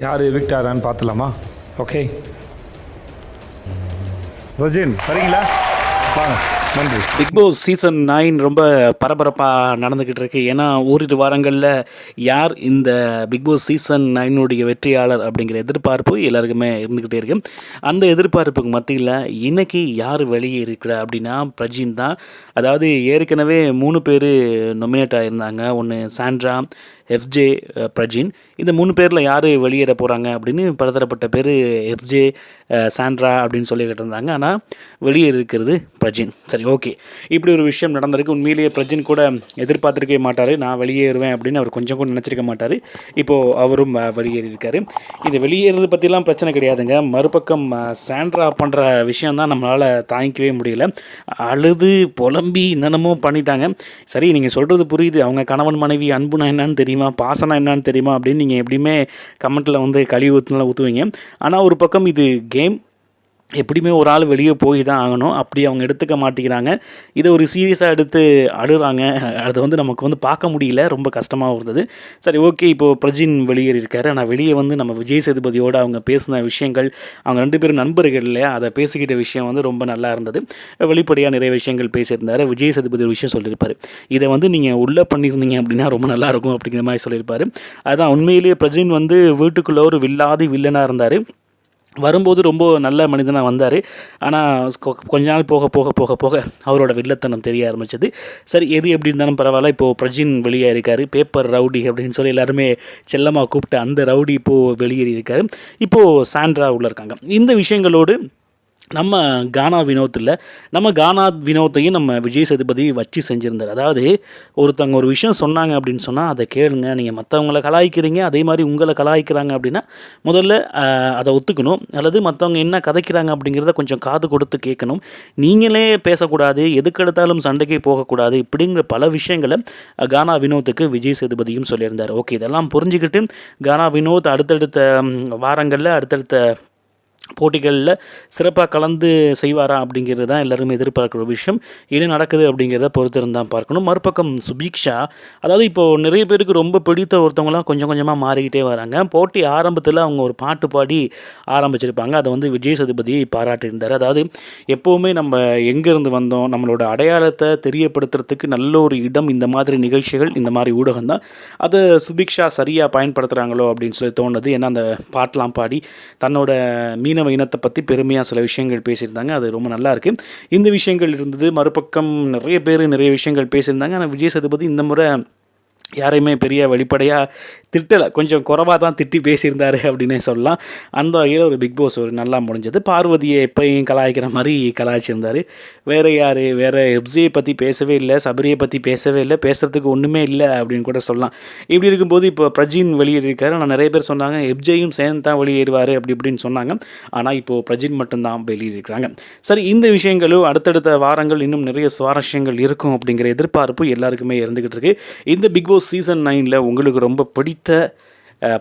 யார் evict ஆகிறான்னு பார்த்துலாமா okay Rachin வரீங்களா? வாங்க. நன்றி. பிக் பாஸ் சீசன் நைன் ரொம்ப பரபரப்பாக நடந்துக்கிட்டு இருக்கு. ஏன்னா ஓரிரு வாரங்களில் யார் இந்த பிக் பாஸ் சீசன் நைனுடைய வெற்றியாளர் அப்படிங்கிற எதிர்பார்ப்பு எல்லாருக்குமே இருந்துக்கிட்டே இருக்கு. அந்த எதிர்பார்ப்புக்கு மத்தியில் இன்னைக்கு யார் வெளியே இருக்கிற அப்படின்னா பிரஜின் தான். அதாவது ஏற்கனவே மூணு பேர் நொமினேட் ஆகியிருந்தாங்க ஒன்று சாண்ட்ரா எஃப்ஜே பிரஜின். இந்த மூணு பேரில் யார் வெளியேற போகிறாங்க அப்படின்னு பலதரப்பட்ட பேர் எஃப்ஜே சாண்ட்ரா அப்படின்னு சொல்லிக்கிட்டு இருந்தாங்க. ஆனால் வெளியே இருக்கிறது பிரஜின். சரி ஓகே. இப்படி ஒரு விஷயம் நடந்திருக்கு. உண்மையிலேயே பிரஜின் கூட எதிர்பார்த்துருக்கவே மாட்டார். நான் வெளியேறுவேன் அப்படின்னு அவர் கொஞ்சம் கூட நினச்சிருக்க மாட்டார். இப்போது அவரும் வெளியேறியிருக்காரு. இது வெளியேறது பற்றிலாம் பிரச்சனை கிடையாதுங்க. மறுபக்கம் சாண்ட்ரா பண்ணுற விஷயம் தான் நம்மளால் தாங்கிக்கவே முடியல. அழுது புலம்பி என்னென்னமோ பண்ணிட்டாங்க. சரி நீங்கள் சொல்கிறது புரியுது. அவங்க கணவன் மனைவி அன்புனா என்னன்னு தெரியுமா? பாசனா என்னன்னு தெரியுமா? அப்படின்னு நீங்கள் எப்படியுமே கமெண்ட்டில் வந்து கழிவு ஊற்றுனால ஊற்றுவீங்க ஆனால் ஒரு பக்கம் இது கேம் எப்படியுமே ஒரு ஆள் வெளியே போய் தான் ஆகணும். அப்படி அவங்க எடுத்துக்க மாட்டேங்கிறாங்க. இதை ஒரு சீரியஸாக எடுத்து அழுறாங்க. அது வந்து நமக்கு வந்து பார்க்க முடியல. ரொம்ப கஷ்டமாக இருந்தது. சரி ஓகே இப்போது பிரஜின் வெளியேறி இருக்காரு ஆனால் வெளியே வந்து நம்ம விஜய் சேதுபதியோடு அவங்க பேசின விஷயங்கள் அவங்க ரெண்டு பேரும் நண்பர்கள் இல்லையா? அதை பேசிக்கிட்ட விஷயம் வந்து ரொம்ப நல்லா இருந்தது. வெளிப்படையாக நிறைய விஷயங்கள் பேசியிருந்தாரு. விஜய் சேதுபதி ஒரு விஷயம் சொல்லியிருப்பார். இதை வந்து நீங்கள் உள்ளே பண்ணியிருந்தீங்க அப்படின்னா ரொம்ப நல்லாயிருக்கும் அப்படிங்கிற மாதிரி சொல்லியிருப்பார். அதுதான் உண்மையிலேயே பிரஜின் வந்து வீட்டுக்குள்ளே ஒரு வில்லாதி வில்லனாக இருந்தார். வரும்போது ரொம்ப நல்ல மனிதனாக வந்தார். ஆனால் கொ- கொஞ்ச நாள் போக போக போக போக அவரோட வில்லத்தனம் தெரிய ஆரம்பிச்சது. சரி எது எப்படி இருந்தாலும் பரவாயில்ல. இப்போது பிரஜின் வெளியே இருக்கார் பேப்பர் ரவுடி அப்படின்னு சொல்லி எல்லாருமே செல்லமாக கூப்பிட்டு அந்த ரவுடி இப்போது வெளியேறி இருக்கார் இப்போது சாண்ட்ரா உள்ளே இருக்காங்க. இந்த விஷயங்களோடு நம்ம கானா வினோத்தில் நம்ம கானா வினோத்தையும் நம்ம விஜய் சேதுபதி வச்சு செஞ்சுருந்தார். அதாவது ஒருத்தவங்க ஒரு விஷயம் சொன்னாங்க அப்படின்னு சொன்னால் அதை கேளுங்க நீங்கள் மற்றவங்கள கலாய்க்கிறீங்க அதே மாதிரி உங்களை கலாய்க்கிறாங்க அப்படின்னா முதல்ல அதை ஒத்துக்கணும். அல்லது மற்றவங்க என்ன கதைக்கிறாங்க அப்படிங்கிறத கொஞ்சம் காது கொடுத்து கேட்கணும். நீங்களே பேசக்கூடாது எதுக்கெடுத்தாலும் சண்டைக்கே போகக்கூடாது இப்படிங்கிற பல விஷயங்களை கானா வினோத்துக்கு விஜய் சேதுபதியும் சொல்லியிருந்தார். ஓகே இதெல்லாம் புரிஞ்சுக்கிட்டு கானா வினோத் அடுத்தடுத்த வாரங்களில் அடுத்தடுத்த போட்டிகளில் சிறப்பாக கலந்து செய்வாரா அப்படிங்கிறது தான் எல்லாருமே எதிர்பார்க்குற ஒரு விஷயம். என்ன நடக்குது அப்படிங்கிறத பொறுத்திருந்தான் பார்க்கணும். மறுபக்கம் சுபீக்ஷா அதாவது இப்போது நிறைய பேருக்கு ரொம்ப பிடித்த ஒருத்தவங்களாம் கொஞ்சம் கொஞ்சமாக மாறிக்கிட்டே வராங்க. போட்டி ஆரம்பத்தில் அவங்க ஒரு பாட்டு பாடி ஆரம்பிச்சிருப்பாங்க. அதை வந்து விஜய் சதுபதி பாராட்டியிருந்தார். அதாவது எப்போவுமே நம்ம எங்கேருந்து வந்தோம் நம்மளோட அடையாளத்தை தெரியப்படுத்துறதுக்கு நல்ல ஒரு இடம் இந்த மாதிரி நிகழ்ச்சிகள் இந்த மாதிரி ஊடகம் தான். அதை சுபிக்ஷா சரியாக பயன்படுத்துகிறாங்களோ அப்படின்னு சொல்லி தோணுது. ஏன்னா அந்த பாட்டெலாம் பாடி தன்னோட மீனவ இனத்தை பற்றி பெருமையாக சில விஷயங்கள் பேசியிருந்தாங்க. அது ரொம்ப நல்லா இருக்குது இந்த விஷயங்கள் இருந்தது. மறுபக்கம் நிறைய பேர் நிறைய விஷயங்கள் பேசியிருந்தாங்க. ஆனால் விஜய் சதுபதி இந்த முறை யாரையுமே பெரிய வெளிப்படையாக திட்டலை கொஞ்சம் குறைவாக தான் திட்டி பேசியிருந்தாரு அப்படின்னே சொல்லலாம். அந்த வகையில் ஒரு பிக் பாஸ் ஒரு நல்லா முடிஞ்சது. பார்வதியை எப்பயும் கலாய்க்கிற மாதிரி கலாய்ச்சிருந்தார். வேறு யார் வேறு எப்சியை பற்றி பேசவே இல்லை சபரியை பற்றி பேசவே இல்லை பேசுகிறதுக்கு ஒன்றுமே இல்லை அப்படின்னு கூட சொல்லலாம். இப்படி இருக்கும்போது இப்போ பிரஜின் வெளியேறியிருக்காரு. ஆனால் நிறைய பேர் சொன்னாங்க எப்ஜையும் சேர்ந்து தான் வெளியேறுவார் அப்படி இப்படின்னு சொன்னாங்க. ஆனால் இப்போது பிரஜின் மட்டும்தான் வெளியேறியிருக்கிறாங்க. சரி இந்த விஷயங்களும் அடுத்தடுத்த வாரங்கள் இன்னும் நிறைய சுவாரஸ்யங்கள் இருக்கும் அப்படிங்கிற எதிர்பார்ப்பு எல்லாருக்குமே இருந்துக்கிட்டு இருக்குது இந்த பிக் பாஸ் சீசன் நைனில் உங்களுக்கு ரொம்ப பிடித்த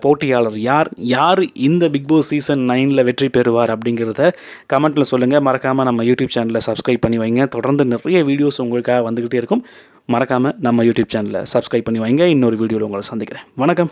போட்டியாளர் யார்? யார் இந்த பிக் பாஸ் சீசன் நைனில் வெற்றி பெறுவார் அப்படிங்கிறத கமெண்ட்டில் சொல்லுங்கள் மறக்காமல் நம்ம யூடியூப் சேனலை சப்ஸ்கிரைப் பண்ணி வைங்க. தொடர்ந்து நிறைய வீடியோஸ் உங்களுக்காக வந்துக்கிட்டே இருக்கும். மறக்காமல் நம்ம யூடியூப் சேனலை சப்ஸ்கிரைப் பண்ணி வைங்க. இன்னொரு வீடியோவில் உங்களை சந்திக்கிறேன். வணக்கம்.